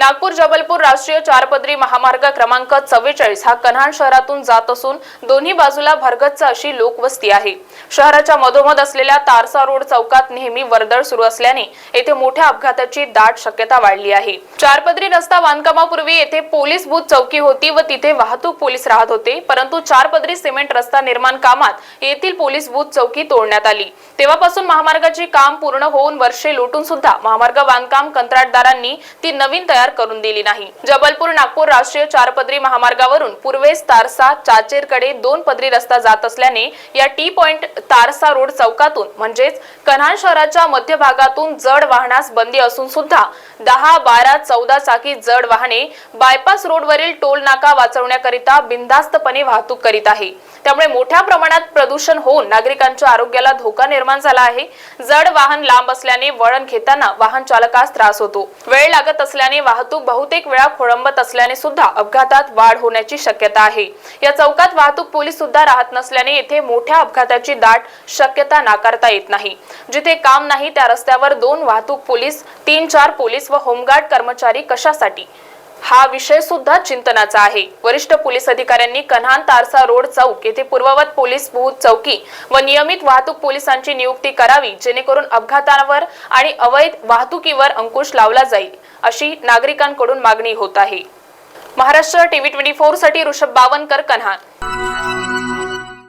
नागपूर जबलपूर राष्ट्रीय चारपदरी महामार्ग क्रमांक चव्वेचाळीस हा कन्हाण शहरातून जात असून दोन्ही बाजूला भरगच्च अशी लोकवस्ती आहे. शहराच्या मधोमध असलेल्या तारसा रोड चौकात नेहमी वर्दळ सुरू असल्याने येथे मोठ्या अपघाताची दाट शक्यता वाढली आहे. चारपदरी रस्ता बांधकामापूर्वी येथे पोलीस बूथ चौकी होती व तिथे वाहतूक पोलीस राहत होते परंतु चारपदरी सिमेंट रस्ता निर्माण कामात येथील पोलीस बूथ चौकी तोडण्यात आली. तेव्हापासून महामार्गाचे काम पूर्ण होऊन वर्षे लोटून सुद्धा महामार्ग बांधकाम कंत्राटदारांनी ती नवीन तयार करून दिली नाही. जबलपूर नागपूर राष्ट्रीय चारपदरी महामार्गावरून पूर्वेस तारसा चाचेरकडे दोन पदरी रस्ता जात असल्याने या टी पॉइंट तारसा रोड चौकातून म्हणजेच कन्हान शहराच्या मध्यभागातून जड वाहनास बंदी असून सुद्धा दहा बारा चौदा चाकी जड वाहने बायपास रोडवरील टोल नाका वाचवण्याकरिता बिनधास्तपणे वाहतूक करीत आहे. त्यामुळे मोठ्या प्रमाणात प्रदूषण होऊन नागरिकांच्या आरोग्याला धोका निर्माण झाला आहे. जड वाहन लांब असल्याने वळण घेताना वाहन चालकास त्रास होतो. वेळ लागत असल्याने वाहतूक बहुतेक वेळा खोळंबत असल्याने सुद्धा अपघातात वाढ होण्याची शक्यता आहे. या चौकात वाहतूक पोलीस सुद्धा राहत नसल्याने येथे मोठ्या अपघाताची दाट शक्यता नाकारता येत नाही. जिथे काम नाही त्या रस्त्यावर दोन वाहतूक पोलीस तीन चार पोलीस व होमगार्ड कर्मचारी कशासाठी? हा विषय सुद्धा चिंतनाचा आहे. वरिष्ठ पोलीस अधिकाऱ्यांनी कन्हान तारसा रोड चौक येथे पूर्ववत पोलीस बूथ चौकी व नियमित वाहतूक पोलिसांची नियुक्ती करावी जेणेकरून अपघातांवर आणि अवैध वाहतुकीवर अंकुश लावला जाईल. अशी नागरिकांकडून मागणी होत आहे. महाराष्ट्र टीव्ही ट्वेंटी फोरसाठी ऋषभ बावनकर कन्हान.